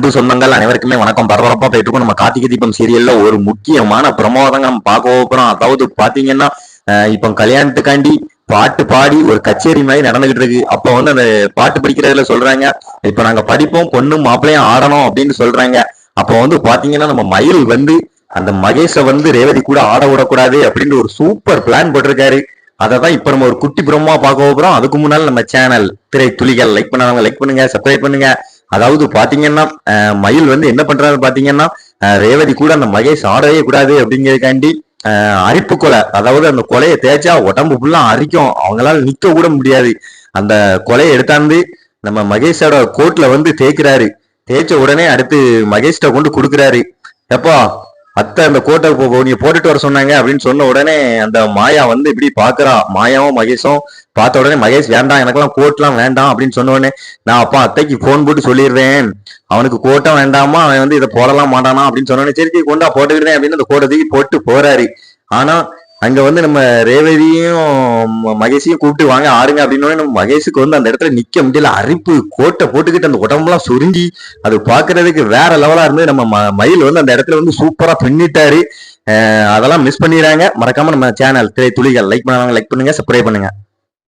இந்து சொந்தங்கள் அனைவருக்குமே வணக்கம். பரபரப்பா போயிட்டு இருக்கோம் நம்ம கார்த்திகை தீபம் சீரியல்ல ஒரு முக்கியமான பிரமோதங்க நம்ம பார்க்க போறோம். அதாவது பாத்தீங்கன்னா இப்போ கல்யாணத்துக்காண்டி பாட்டு பாடி ஒரு கச்சேரி மாதிரி நடந்துகிட்டு இருக்கு. அப்போ வந்து அந்த பாட்டு படிக்கிறதுல சொல்றாங்க இப்போ நாங்க படிப்போம் பொண்ணு மாப்பிள்ளையும் ஆடணும் அப்படின்னு சொல்றாங்க. அப்போ வந்து பாத்தீங்கன்னா நம்ம மயில் வந்து அந்த மகேஷை வந்து ரேவதி கூட ஆட விடக்கூடாது அப்படின்னு ஒரு சூப்பர் பிளான் போட்டிருக்காரு. அதை தான் இப்போ நம்ம ஒரு குட்டி பிரம்மா பார்க்க போறோம். அதுக்கு முன்னால் நம்ம சேனல் திரை துளிகள் லைக் பண்ணாதவங்க லைக் பண்ணுங்க சப்ஸ்கிரைப் பண்ணுங்க. அதாவது பாத்தீங்கன்னா மயில் வந்து என்ன பண்றாரு பாத்தீங்கன்னா ரேவதி கூட அந்த மகேஷ் ஆடவே கூடாது அப்படிங்கறதுக்காண்டி அரிப்பு கொலை. அதாவது அந்த கொலையை தேய்ச்சா உடம்பு ஃபுல்லா அரிக்கும். அவங்களால நிக்க கூட முடியாது. அந்த கொலையை எடுத்தாந்து நம்ம மகேஷோட கோட்ல வந்து தேய்க்கிறாரு. தேய்ச்ச உடனே அடுத்து மகேஷ்ட கொண்டு கொடுக்குறாரு. எப்போ அத்தை அந்த கோட்டை போ- நீங்க போட்டுட்டு வர சொன்னாங்க அப்படின்னு சொன்ன உடனே அந்த மாயா வந்து இப்படி பாக்குறா. மாயாவும் மகேஷும் பார்த்த உடனே மகேஷ் வேண்டாம் எனக்கெல்லாம் கோட்லாம் வேண்டாம் அப்படின்னு சொன்ன உடனே நான் அப்பா அத்தைக்கு ஃபோன் போட்டு சொல்லிடுறேன். அவனுக்கு கோட்டம் வேண்டாமா? அவன் வந்து இதை போடலாம் மாட்டானா? அப்படின்னு சொன்னோடனே சரி சரி கொண்டா போட்டுக்கிறேன் அப்படின்னு அந்த கோட்டை தூக்கி போட்டு போறாரு. ஆனா அங்க வந்து நம்ம ரேவதியும் ம- மகேஷையும் கூப்பிட்டு வாங்க ஆடுங்க அப்படின்னு நம்ம மகேஷுக்கு வந்து அந்த இடத்துல நிக்க முடியல. அரிப்பு கோட்டை போட்டுக்கிட்டு அந்த உடம்புலாம் சுருங்கி அது பாக்குறதுக்கு வேற லெவலா இருந்து நம்ம ம- மயில் வந்து அந்த இடத்துல வந்து சூப்பரா பின்னிட்டாரு. அதெல்லாம் மிஸ் பண்ணிடுறாங்க. மறக்காம நம்ம சேனல் திரை துளிகள் லைக் பண்ணுவாங்க லைக் பண்ணுங்க சப்ஸ்கிரைப் பண்ணுங்க.